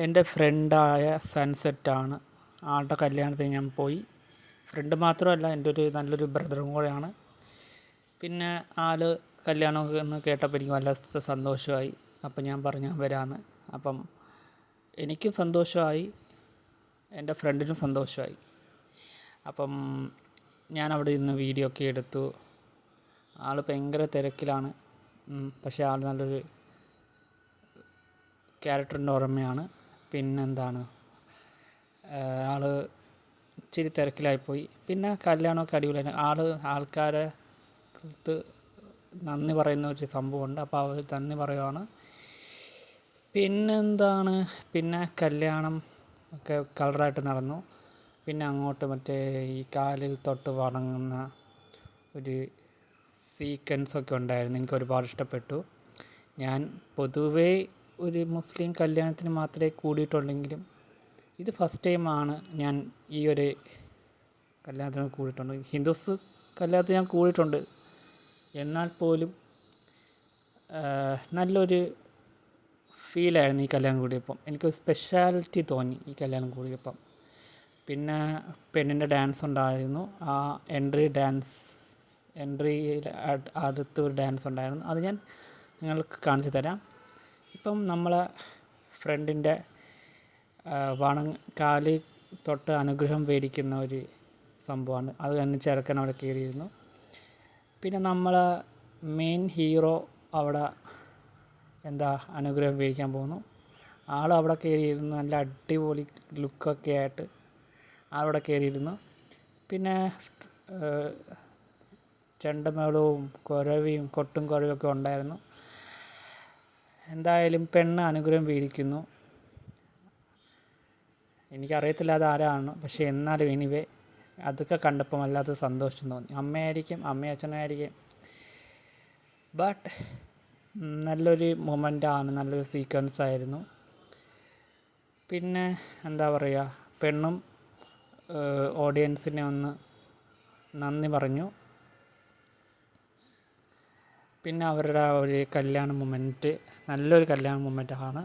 എന്റെ ഫ്രണ്ടായ സൺസെറ്റാണ് ആളുടെ കല്യാണത്തിന് ഞാൻ പോയി. ഫ്രണ്ട് മാത്രമല്ല എന്റെ ഒരു നല്ലൊരു ബ്രദറും കൂടെയാണ്. പിന്നെ ആൾ കല്യാണം എന്ന് കേട്ടപ്പോൾ എനിക്ക് വല്ലാത്ത സന്തോഷമായി. അപ്പം ഞാൻ പറഞ്ഞു വരാമെന്ന്. അപ്പം എനിക്കും സന്തോഷമായി. എന്റെ ഫ്രണ്ടിനും സന്തോഷമായി. അപ്പം ഞാൻ അവിടെ ഇരുന്ന് വീഡിയോ ഒക്കെ എടുത്തു. ആൾ ഭയങ്കര തിരക്കിലാണ്. പക്ഷേ ആൾ നല്ലൊരു ക്യാരക്ടറിന്റെ ഓർമ്മയാണ്. പിന്നെന്താണ്? ആൾ ഇച്ചിരി തിരക്കിലായിപ്പോയി. പിന്നെ കല്യാണമൊക്കെ അടിപൊളിയാണ് ആൾ ആൾക്കാരെ അടുത്ത് നന്ദി പറയുന്ന ഒരു സംഭവമുണ്ട്. അപ്പോൾ അവർ നന്ദി പറയുവാണ്. പിന്നെന്താണ്? പിന്നെ കല്യാണം ഒക്കെ കളറായിട്ട് നടന്നു. പിന്നെ അങ്ങോട്ട് മറ്റേ ഈ കാലിൽ തൊട്ട് വണങ്ങുന്ന ഒരു സീക്വൻസൊക്കെ ഉണ്ടായിരുന്നു. എനിക്ക് ഒരുപാട് ഇഷ്ടപ്പെട്ടു. ഞാൻ പൊതുവേ ഒരു മുസ്ലിം കല്യാണത്തിന് മാത്രമേ കൂടിയിട്ടുള്ളെങ്കിലും ഇത് ഫസ്റ്റ് ടൈമാണ് ഞാൻ ഈ ഒരു കല്യാണത്തിന് കൂടിയിട്ടുണ്ട് ഹിന്ദുസ് കല്യാണത്തിന് ഞാൻ കൂടിയിട്ടുണ്ട്. എന്നാൽ പോലും നല്ലൊരു ഫീലായിരുന്നു ഈ കല്യാണം കൂടിയപ്പം. എനിക്കൊരു സ്പെഷ്യാലിറ്റി തോന്നി ഈ കല്യാണം കൂടിയപ്പം. പിന്നെ പെണ്ണിന്റെ ഡാൻസ് ഉണ്ടായിരുന്നു. ആ എൻട്രി ഡാൻസ് എൻട്രിയിൽ അടുത്തൊരു ഡാൻസ് ഉണ്ടായിരുന്നു. അത് ഞാൻ നിങ്ങൾക്ക് കാണിച്ചു തരാം. ഇപ്പം നമ്മളെ ഫ്രണ്ടിന്റെ വണ കാലി തൊട്ട് അനുഗ്രഹം മേടിക്കുന്ന ഒരു സംഭവമാണ്. അത് തന്നെ ചെറുക്കൻ അവിടെ കയറിയിരുന്നു. പിന്നെ നമ്മളെ മെയിൻ ഹീറോ അവിടെ എന്താ അനുഗ്രഹം മേടിക്കാൻ പോകുന്നു. ആൾ അവിടെ കയറിയിരുന്നു. നല്ല അടിപൊളി ലുക്കൊക്കെ ആയിട്ട് ആളവിടെ കയറിയിരുന്നു. പിന്നെ ചെണ്ടമേളവും കുരവിയും കൊട്ടും കുരവിയൊക്കെ ഉണ്ടായിരുന്നു. എന്തായാലും പെണ്ണ് അനുഗ്രഹം വീഴിക്കുന്നു എനിക്കറിയത്തില്ല അത് ആരാണ് പക്ഷേ എന്നാലും എനിവേ അതൊക്കെ കണ്ടപ്പോൾ വല്ലാത്ത സന്തോഷം തോന്നി. അമ്മയായിരിക്കും അമ്മയും അച്ഛനായിരിക്കും ബട്ട് നല്ലൊരു മൊമെന്റാണ് നല്ലൊരു സീക്വൻസ് ആയിരുന്നു. പിന്നെ എന്താ പറയുക പെണ്ണും ഓഡിയൻസിനെ ഒന്ന് നന്ദി പറഞ്ഞു. പിന്നെ അവരുടെ ഒരു കല്യാണ മൊമെന്റ് നല്ലൊരു കല്യാണ മൊമെന്റാണ്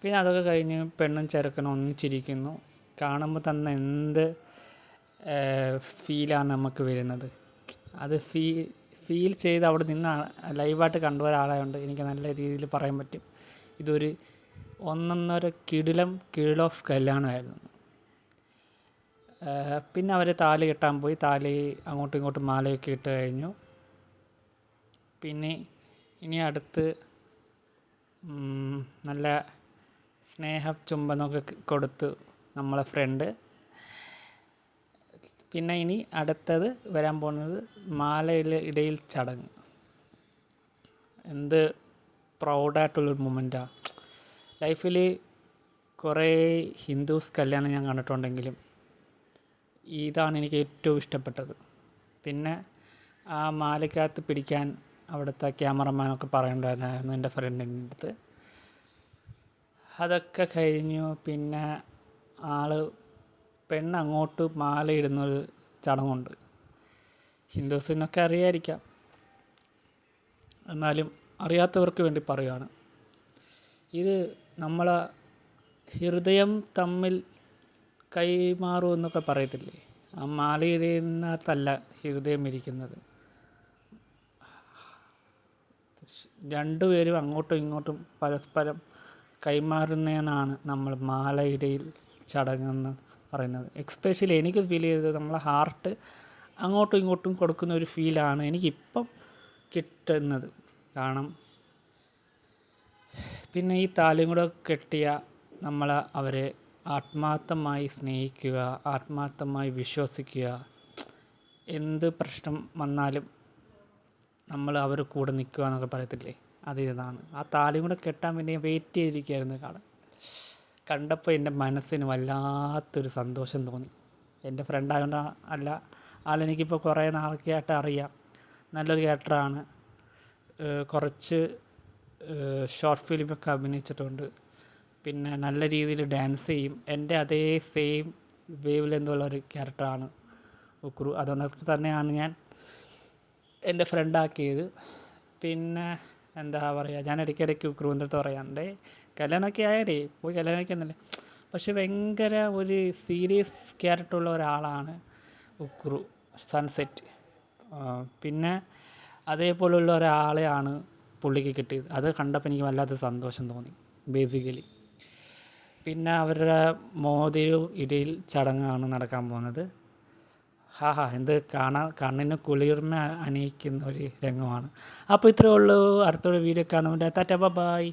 പിന്നെ അതൊക്കെ കഴിഞ്ഞ് പെണ്ണും ചെറുക്കനും ഒന്നിച്ചിരിക്കുന്നു. കാണുമ്പോൾ തന്നെ എന്ത് ഫീലാണ് നമുക്ക് വരുന്നത്. അത് ഫീ ഫീൽ ചെയ്ത് അവിടെ നിന്ന് ലൈവായിട്ട് കണ്ട ഒരാളായതുകൊണ്ട് എനിക്ക് നല്ല രീതിയിൽ പറയാൻ പറ്റും. ഇതൊരു ഒന്നൊന്നര കിടിലം കിടിൽ ഓഫ് കല്യാണമായിരുന്നു. പിന്നെ അവർ താലി കെട്ടാൻ പോയി. താലി അങ്ങോട്ടും ഇങ്ങോട്ടും മാലയൊക്കെ ഇട്ട് കഴിഞ്ഞു. പിന്നെ ഇനി അടുത്ത് നല്ല സ്നേഹ ചുംബനൊക്കെ കൊടുത്തു നമ്മളെ ഫ്രണ്ട് പിന്നെ ഇനി അടുത്തത് വരാൻ പോകുന്നത് മാലയിൽ ഇടയിൽ ചടങ്ങ്. എന്ത് പ്രൗഡായിട്ടുള്ളൊരു മൊമെന്റാണ് ലൈഫിൽ കുറേ ഹിന്ദുസ് കല്യാണം ഞാൻ കണ്ടിട്ടുണ്ടെങ്കിലും ഇതാണ് എനിക്ക് ഏറ്റവും ഇഷ്ടപ്പെട്ടത്. പിന്നെ ആ മാലയ്ക്കകത്ത് പിടിക്കാൻ അവിടുത്തെ ക്യാമറമാനൊക്കെ പറയണ്ടായിരുന്നു എന്റെ ഫ്രണ്ടിന്റെ അടുത്ത്. അതൊക്കെ കഴിഞ്ഞു. പിന്നെ ആൾ പെണ്ണ് അങ്ങോട്ട് മാലയിടുന്നൊരു ചടങ്ങുണ്ട്. ഹിന്ദുസിനൊക്കെ അറിയായിരിക്കാം. എന്നാലും അറിയാത്തവർക്ക് വേണ്ടി പറയുകയാണ് ഇത് നമ്മളെ ഹൃദയം തമ്മിൽ കൈമാറുമെന്നൊക്കെ പറയത്തില്ലേ? ആ മാലയിടുന്നതല്ല ഹൃദയം ഇരിക്കുന്നത്. രണ്ടുപേരും അങ്ങോട്ടും ഇങ്ങോട്ടും പരസ്പരം കൈമാറുന്നതിനാണ് നമ്മൾ മാലയിടയിൽ ചടങ്ങെന്ന് പറയുന്നത്. എക്സ്പെഷ്യലി എനിക്ക് ഫീൽ ചെയ്തത് നമ്മളെ ഹാർട്ട് അങ്ങോട്ടും ഇങ്ങോട്ടും കൊടുക്കുന്ന ഒരു ഫീലാണ് എനിക്കിപ്പം കിട്ടുന്നത്. കാരണം പിന്നെ ഈ താലിയും കൂടെ കെട്ടിയ നമ്മൾ അവരെ ആത്മാർത്ഥമായി സ്നേഹിക്കുക ആത്മാർത്ഥമായി വിശ്വസിക്കുക എന്ത് പ്രശ്നം വന്നാലും നമ്മൾ അവർ കൂടെ നിൽക്കുക എന്നൊക്കെ പറയത്തില്ലേ? അത് ഇതാണ്. ആ താലിയും കൂടെ കെട്ടാൻ വേണ്ടി ഞാൻ വെയിറ്റ് ചെയ്തിരിക്കുകയായിരുന്നു കാണാൻ കണ്ടപ്പോൾ എന്റെ മനസ്സിന് വല്ലാത്തൊരു സന്തോഷം തോന്നി. എന്റെ ഫ്രണ്ടായതുകൊണ്ട് അല്ല ആളെനിക്കിപ്പോൾ കുറേ നാളൊക്കെ ആയിട്ട് അറിയാം. നല്ലൊരു ക്യാരക്ടറാണ് കുറച്ച് ഷോർട്ട് ഫിലിമൊക്കെ അഭിനയിച്ചിട്ടുണ്ട്. പിന്നെ നല്ല രീതിയിൽ ഡാൻസ് ചെയ്യും. എന്റെ അതേ സെയിം വേവ് ലെന്തുള്ള ക്യാരക്ടറാണ് ഉക്രു. അതുകൊണ്ട് തന്നെയാണ് ഞാൻ എന്റെ ഫ്രണ്ടാക്കിയത്. പിന്നെ എന്താ പറയുക ഞാൻ ഇടയ്ക്കിടയ്ക്ക് ക്രൂന്തത്ത് പറയാണ്ട് കല്യാണമൊക്കെ ആയടേ പോയി കല്യാണം കഴിക്കുന്നില്ല പക്ഷെ ഭയങ്കര ഒരു സീരിയസ് ക്യാരക്ടറുള്ള ഒരാളാണ് ഉക്രു സൺസെറ്റ്. പിന്നെ അതേപോലുള്ള ഒരാളെയാണ് പുള്ളിക്ക് കിട്ടിയത്. അത് കണ്ടപ്പോൾ എനിക്ക് വല്ലാത്ത സന്തോഷം തോന്നി ബേസിക്കലി പിന്നെ അവരുടെ മോതിരു ഇടയിൽ ചടങ്ങാണ് നടക്കാൻ പോകുന്നത്. ഹാ ഹാ എന്ത് കാണാൻ കണ്ണിന് കുളിർമ അണിയിക്കുന്ന ഒരു രംഗമാണ്. അപ്പോൾ ഇത്രയേ ഉള്ളൂ. അടുത്തൊരു വീഡിയോ കാണുമ്പോൾ. Tata bye.